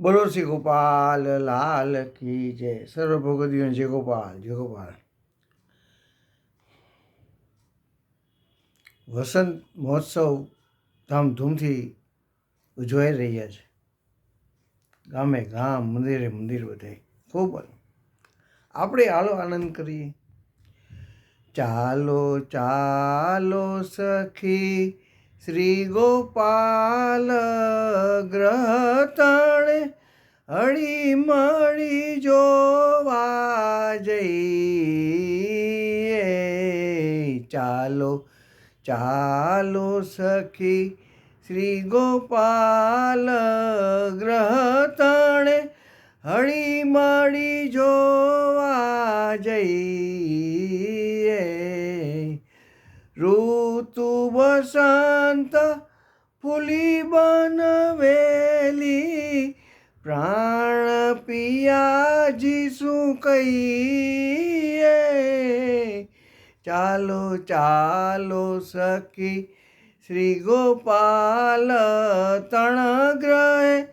બોલો શ્રી ગોપાલ, લાલ કી જય. સર્વ ભગવદીઓ જય ગોપાલ જય ગોપાલ. વસંત મહોત્સવ ધામધૂમથી ઉજવાઈ રહ્યા છે. ગામે ગામ, મંદિરે મંદિર બધે. ખૂબ આપણે આલો આનંદ કરીએ. ચાલો ચાલો સખી શ્રી ગોપાલ ગ્રહ તણે હળી મળી જોવા જઈએ. ચાલો ચાલો સખી, શ્રી ગોપાલ ગ્રહતણે હળી મળી જોવા જઈએ. ઋતુ વસંત ફૂલી બનવેલી. પ્રાણ પિયાજી શું કહીએ? ચાલો ચાલો સખી, શ્રી ગોપાલ તણ ગ્રહે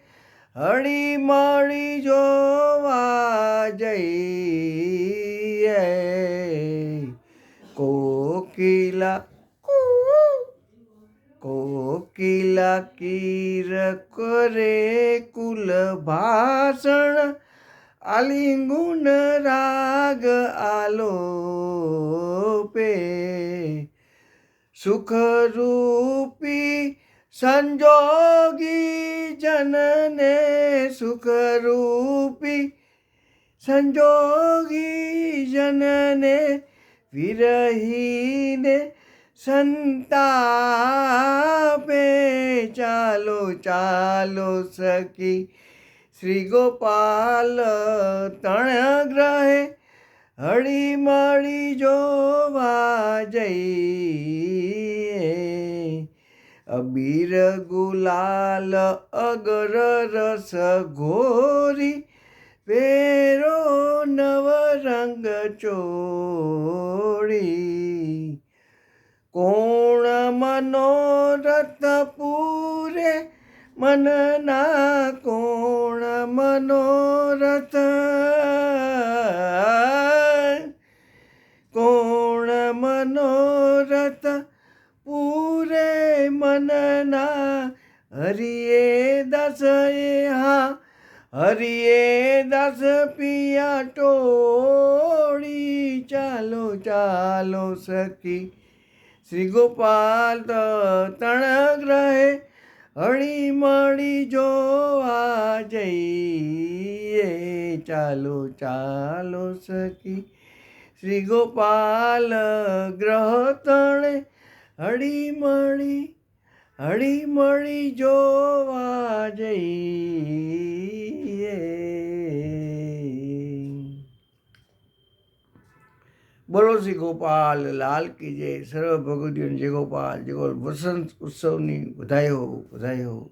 હળી મળી જોવા જઈએ. કોકિલા કોકિલા કીર કરે કુલ ભાષણ. આલિંગુન રાગ આલોપે. સુખરૂપી સંજોગી જનને સુખરૂપી સંજોગી જનને વિરહીને સંતાપે ચાલો ચાલો સખી. શ્રી ગોપાલ તણ ગ્રહે હળી મળી જોવા જઈએ. અબીર ગુલાલ અગર રસ ઘોરી પેરો નવ રંગ ચોળી મનના કોણ મનોરથ કોણ મનોરથ? પૂરે મનના હરિએ દસ હા હરિએ દસ પિયા ટોળી, ચાલો ચાલો, સખી. શ્રી ગોપાલ તણ હળી મળી જોવા જઈએ, ચાલો ચાલો સખી. શ્રી ગોપાલ ગ્રહ તણે હળી મળી હળી મળી જોવા જઈએ. બોલો શ્રી ગોપાલ, લાલ કી જય સર્વ ભગવતીઓ જય ગોપાલ જય ગોપાલ. વસંત ઉત્સવની વધાઈ હો